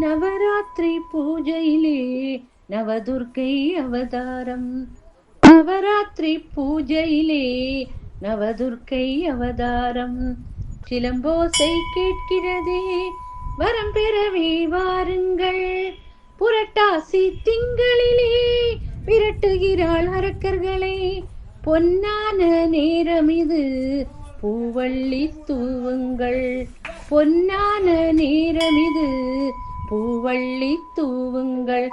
நவராத்திரி பூஜையிலே நவதுர்க்கை அவதாரம். நவராத்திரி பூஜையிலே நவதுர்க்கை அவதாரம். சிலம்போசை கேட்கிறதே வரம் பெறவே வாருங்கள். புரட்டாசி திங்களிலே விரட்டுகிறாள் அரக்கர்களை பொன்னான நேரம் இது பூவள்ளி தூவுங்கள். பொன்னான நேரம் இது பூவள்ளி தூவுங்கள்.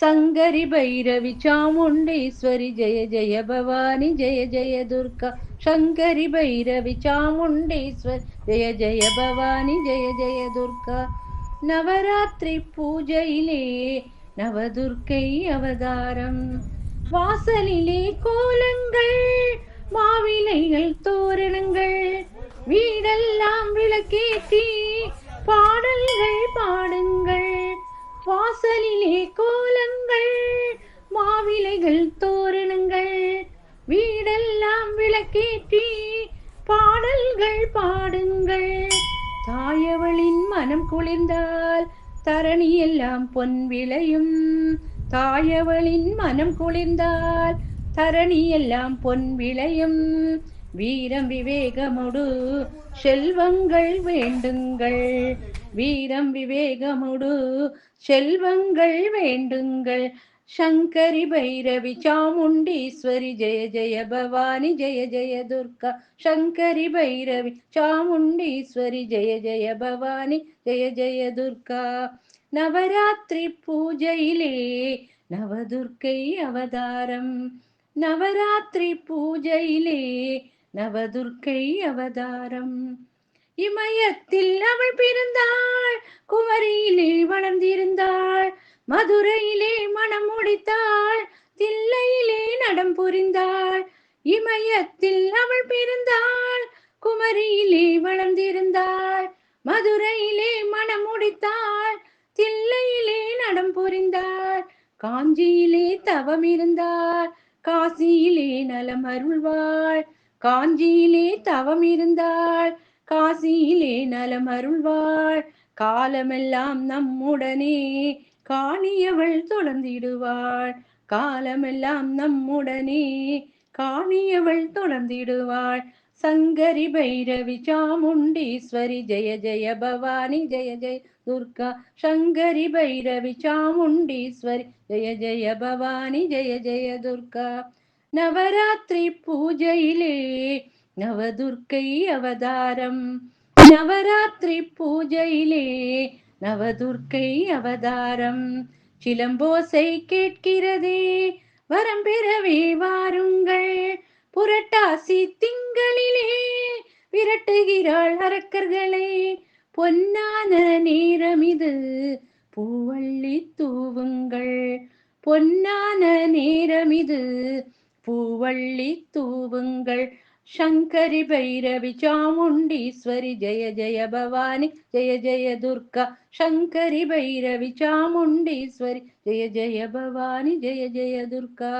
சங்கரி பைரவி சாமுண்டீஸ்வரி ஜெய ஜெய பவானி ஜெய ஜெய துர்கா. சங்கரி பைரவி சாமுண்டீஸ்வரி ஜெய ஜெய பவானி ஜெய ஜெய துர்கா. நவராத்திரி பூஜையிலே நவதுர்க்கை அவதாரம். வாசலிலே கோலங்கள் மாவிலைகள் தோரணங்கள். வீடெல்லாம் விளக்கேற்றி பாடல்கள் பாடுங்கள். வாசலிலே கோலங்கள் மாவிலைகள் தோரணங்கள் வீடெல்லாம் விளக்கேற்றி பாடல்கள் பாடுங்கள். தாயவளின் மனம் குளிர்ந்தால் தரணி எல்லாம் பொன் விளையும். தாயவளின் மனம் குளிர்ந்தால் தரணி எல்லாம் பொன் விளையும். வீரம் விவேகமுடு செல்வங்கள் வேண்டுங்கள். வீரம் விவேகமுடு செல்வங்கள் வேண்டுங்கள். சங்கரி பைரவி சாமுண்டீஸ்வரி ஜெய ஜெய பவானி ஜெய ஜெய துர்கா. சங்கரி பைரவி சாமுண்டீஸ்வரி ஜெய ஜெய பவானி ஜெய ஜெய துர்கா. நவராத்திரி பூஜையிலே நவதுர்க்கை அவதாரம். நவராத்திரி பூஜையிலே நவதுர்க்கை அவதாரம். இமயத்தில் அவள் பிறந்தாள் குமரியிலே வளர்ந்திருந்தாள் மதுரையிலே மனம் முடித்தாள் தில்லையிலே நடம் புரிந்தாள். இமயத்தில் அவள் பிறந்தாள் குமரியிலே வளர்ந்திருந்தாள் மதுரையிலே மனம் முடித்தாள் தில்லையிலே நடம் புரிந்தாள். காஞ்சியிலே தவம் இருந்தாள் காசியிலே நலம் அருள்வாள் காஞ்சியிலே தவம் இருந்தாள் காசியிலே நலம் அருள்வாள். காலமெல்லாம் நம்முடனே காணியவள் தொடர்ந்திடுவாள். காலமெல்லாம் நம்முடனே காணியவள் தொடர்ந்திடுவாள். சங்கரி பைரவி சாமுண்டீஸ்வரி ஜெய ஜெய பவானி ஜெய ஜெய துர்கா. சங்கரி பைரவி சாமுண்டீஸ்வரி ஜெய ஜெய பவானி ஜெய ஜெய துர்கா. நவராத்திரி பூஜையிலே நவதுர்க்கை அவதாரம். நவராத்திரி பூஜையிலே நவதுர்க்கை அவதாரம். சிலம்போசை கேட்கிறதே வரம் பெறவே வாருங்கள். புரட்டாசி திங்களிலே விரட்டுகிறாள் அரக்கர்களை பொன்னான நேரம் இது பூவள்ளி தூவுங்கள். பொன்னான நேரம் இது பூவள்ளி தூவுங்கள். சங்கரி பைரவி சாமுண்டீஸ்வரி ஜெய ஜெய பவானி ஜெய ஜெய துர்கா சங்கரி பைரவி சாமுண்டீஸ்வரி ஜெய ஜெய பவானி ஜெய ஜெய துர்கா